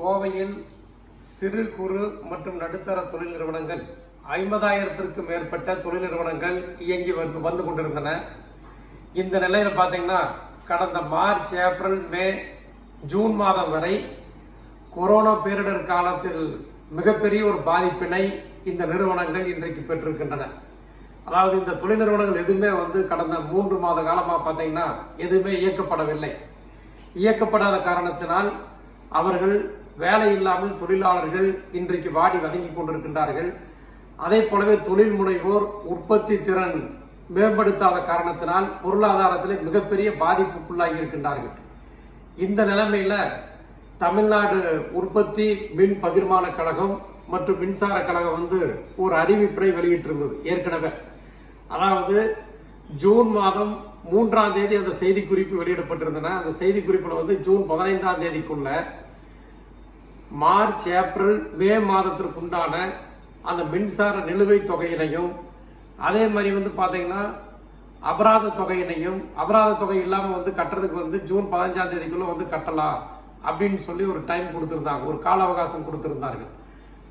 கோவையில் சிறு குறு மற்றும் நடுத்தர தொழில் நிறுவனங்கள் ஐம்பதாயிரத்திற்கும் மேற்பட்ட தொழில் நிறுவனங்கள் இயங்கி வந்து வந்து கொண்டிருந்தன. இந்த நிலையில் பார்த்தீங்கன்னா கடந்த மார்ச் ஏப்ரல் மே ஜூன் மாதம் வரை கொரோனா பேரிடர் காலத்தில் மிகப்பெரிய ஒரு பாதிப்பினை இந்த நிறுவனங்கள் இன்றைக்கு பெற்றிருக்கின்றன. அதாவது இந்த தொழில் நிறுவனங்கள் எதுவுமே வந்து கடந்த மூன்று மாத காலமாக பார்த்தீங்கன்னா எதுவுமே இயக்கப்படவில்லை. இயக்கப்படாத காரணத்தினால் அவர்கள் வேலை இல்லாமல் தொழிலாளர்கள் இன்றைக்கு வாடி வதங்கி கொண்டிருக்கின்றார்கள். அதே போலவே தொழில் முனைவோர் உற்பத்தி திறன் மேம்படுத்தாத காரணத்தினால் பொருளாதாரத்தில் மிகப்பெரிய பாதிப்புக்குள்ளாகி இருக்கின்றார்கள். இந்த நிலைமையில் தமிழ்நாடு உற்பத்தி மின் பகிர்மான கழகம் மற்றும் மின்சார கழகம் வந்து ஒரு அறிவிப்பினை வெளியிட்டிருந்தது ஏற்கனவே. அதாவது ஜூன் மாதம் மூன்றாம் தேதி அந்த செய்திக்குறிப்பு வெளியிடப்பட்டிருந்தன. அந்த செய்திக்குறிப்பில் வந்து ஜூன் பதினைந்தாம் தேதிக்குள்ள மார்ச் ஏப்ரல் மே மாதத்திற்குண்டான அந்த மின்சார நிலுவைத் தொகையினையும் அதே மாதிரி வந்து பார்த்தீங்கன்னா அபராத தொகையினையும் அபராத தொகை இல்லாமல் வந்து கட்டுறதுக்கு வந்து ஜூன் பதினஞ்சாம் தேதிக்குள்ளே வந்து கட்டலாம் அப்படின்னு சொல்லி ஒரு டைம் கொடுத்துருந்தாங்க. ஒரு கால அவகாசம் கொடுத்துருந்தார்கள்.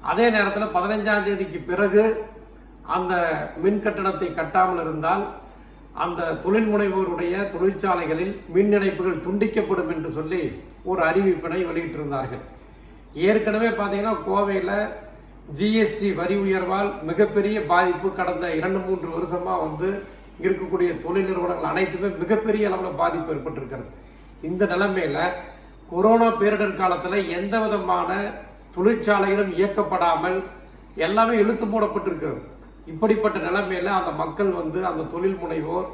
அதே நேரத்தில் பதினஞ்சாம் தேதிக்கு பிறகு அந்த மின் கட்டணத்தை கட்டாமல் இருந்தால் அந்த தொழில் முனைவோருடைய தொழிற்சாலைகளில் மின் இணைப்புகள் துண்டிக்கப்படும் என்று சொல்லி ஒரு அறிவிப்பினை வெளியிட்டிருந்தார்கள். ஏற்கனவே பார்த்தீங்கன்னா கோவையில் ஜிஎஸ்டி வரி உயர்வால் மிகப்பெரிய பாதிப்பு கடந்த இரண்டு மூன்று வருஷமாக வந்து இருக்கக்கூடிய தொழில் நிறுவனங்கள் அனைத்துமே மிகப்பெரிய அளவில் பாதிப்பு ஏற்பட்டிருக்கிறது. இந்த நிலைமையில் கொரோனா பேரிடர் காலத்தில் எந்த விதமான தொழிற்சாலைகளும் இயக்கப்படாமல் எல்லாமே இழுத்து மூடப்பட்டிருக்கிறது இப்படிப்பட்ட நிலைமையில் அந்த மக்கள் வந்து அந்த தொழில் முனைவோர்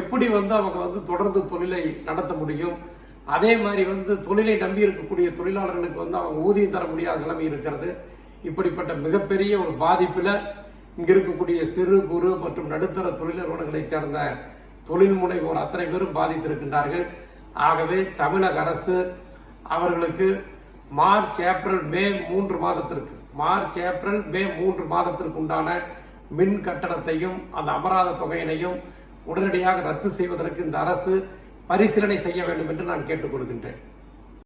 எப்படி வந்து அவங்க வந்து தொடர்ந்து தொழிலை நடத்த முடியும்? அதே மாதிரி வந்து தொழிலை நம்பி இருக்கக்கூடிய தொழிலாளர்களுக்கு வந்து அவங்க ஊதியம் தர முடியாத நிலைமை இருக்கிறது. இப்படிப்பட்ட மிகப்பெரிய ஒரு பாதிப்பில் இங்கே இருக்கக்கூடிய சிறு குறு மற்றும் நடுத்தர தொழில் நிறுவனங்களைச் சேர்ந்த தொழில் முனைவோர் அத்தனை பேரும் பாதித்திருக்கின்றார்கள். ஆகவே தமிழக அரசு அவர்களுக்கு மார்ச் ஏப்ரல் மே மூன்று மாதத்திற்கு மார்ச் ஏப்ரல் மே மூன்று மாதத்திற்கு உண்டான மின் கட்டணத்தையும் அந்த அபராத தொகையினையும் உடனடியாக ரத்து செய்வதற்கு இந்த அரசு பரிசீலனை செய்ய வேண்டும் என்று நான் கேட்டுக்கொள்கின்றேன்.